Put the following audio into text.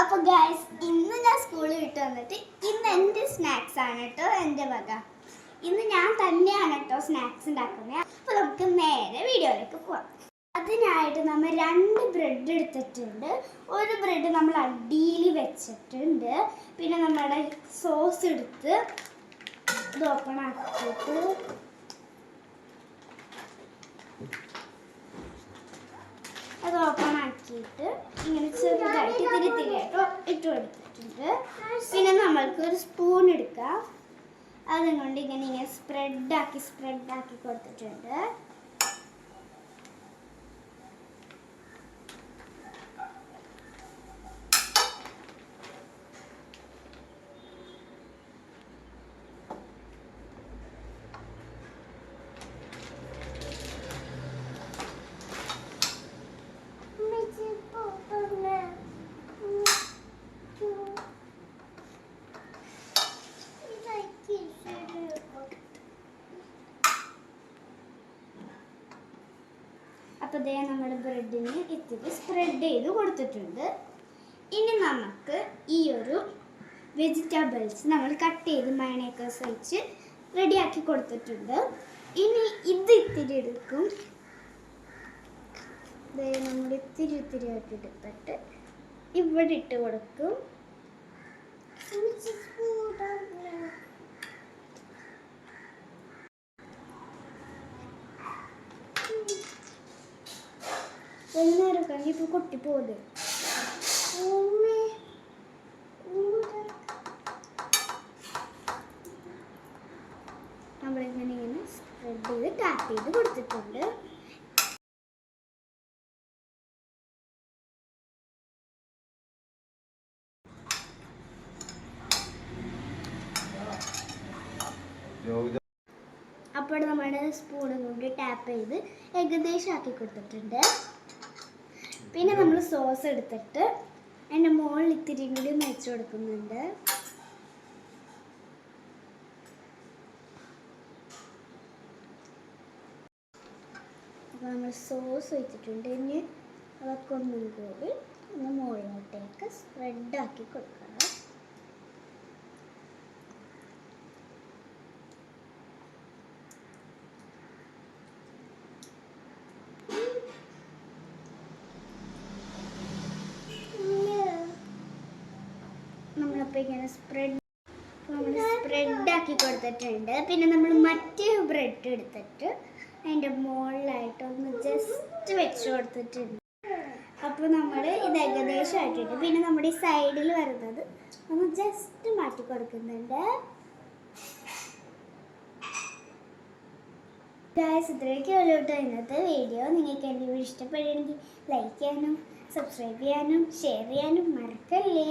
അപ്പൊ ഗായ്സ് ഇന്ന് ഞാൻ സ്കൂളിൽ വിട്ട് വന്നിട്ട് ഇന്ന് എന്റെ സ്നാക്സ് ആണ് കേട്ടോ എന്റെ വക. ഇന്ന് ഞാൻ തന്നെയാണ് കേട്ടോ സ്നാക്സ് ഉണ്ടാക്കുന്നത് അപ്പൊ നമുക്ക് നേരെ വീഡിയോയിലേക്ക് പോവാം. അതിനായിട്ട് നമ്മൾ രണ്ട് ബ്രെഡ് എടുത്തിട്ടുണ്ട്. ഒരു ബ്രെഡ് നമ്മൾ അടിയിൽ വെച്ചിട്ടുണ്ട്. പിന്നെ നമ്മുടെ സോസ് എടുത്ത് ഇത് ഓപ്പൺ ആക്കിയിട്ട് അത് ഓപ്പൺ ആക്കിയിട്ട് ഇങ്ങനെ ചെറുതായിട്ട് തിരി തിരിയായിട്ട് ഇട്ട് കൊടുത്തിട്ടുണ്ട്. പിന്നെ നമ്മൾക്ക് ഒരു സ്പൂൺ എടുക്കാം. അതും കൊണ്ട് ഇങ്ങനെ ഇങ്ങനെ സ്പ്രെഡ് ആക്കി സ്പ്രെഡ് ആക്കി കൊടുത്തിട്ടുണ്ട്. അപ്പോൾ ദേ നമ്മുടെ ബ്രെഡിന് ഇത്തിരി സ്പ്രെഡ് ചെയ്ത് കൊടുത്തിട്ടുണ്ട്. ഇനി നമുക്ക് ഈ ഒരു വെജിറ്റബിൾസ് നമ്മൾ കട്ട് ചെയ്ത് മയണേക്കേഴ്സ് വെച്ച് റെഡിയാക്കി കൊടുത്തിട്ടുണ്ട്. ഇനി ഇത് ഇത്തിരി എടുക്കും. ദേ നമ്മൾ ഇത്തിരി ഇത്തിരി ആയിട്ട് എടുത്തിട്ട് ഇവിടെ ഇട്ട് കൊടുക്കും. വൈകുന്നേരം കഴിഞ്ഞ് ഇപ്പോൾ കൊട്ടി പോകുന്നത് നമ്മളിങ്ങനെ ഇങ്ങനെ സ്പ്രെഡ് ചെയ്ത് ടാപ്പ് ചെയ്ത് കൊടുത്തിട്ടുണ്ട്. അപ്പോൾ നമ്മുടെ സ്പൂണും കൊണ്ട് ടാപ്പ് ചെയ്ത് ഏകദേശം ആക്കി കൊടുത്തിട്ടുണ്ട്. പിന്നെ നമ്മൾ സോസ് എടുത്തിട്ട് അതിന്റെ മുകളിൽ ഇത്തിരി കൂടി വെച്ച് കൊടുക്കുന്നുണ്ട്. അപ്പോൾ നമ്മൾ സോസ് വെച്ചിട്ടുണ്ട്. ഇനി അതൊക്കെ ഒന്നും കൂടി ഒന്ന് മുകളിലോട്ടേക്ക് സ്പ്രെഡാക്കി കൊടുക്കണം. ഇങ്ങനെ സ്പ്രെഡ് നമ്മൾ ആക്കി കൊടുത്തിട്ടുണ്ട്. പിന്നെ നമ്മൾ മറ്റേ ബ്രെഡ് എടുത്തിട്ട് അതിന്റെ മുകളിലായിട്ട് ഒന്ന് ജസ്റ്റ് വെച്ച് കൊടുത്തിട്ടുണ്ട്. അപ്പോൾ നമ്മൾ ഇത് ഏകദേശം ആയിട്ടുണ്ട് പിന്നെ നമ്മുടെ സൈഡിൽ വരുന്നത് ഒന്ന് ജസ്റ്റ് മാറ്റി കൊടുക്കുന്നുണ്ട്. ഗായ്സ് ഇത്രയൊക്കെ ഉള്ളൂ ഇന്നത്തെ വീഡിയോ നിങ്ങൾക്ക് എന്റെ ഇഷ്ടപ്പെടുകയാണെങ്കിൽ ലൈക്ക് ചെയ്യാനും സബ്സ്ക്രൈബ് ചെയ്യാനും ഷെയർ ചെയ്യാനും മറക്കല്ലേ?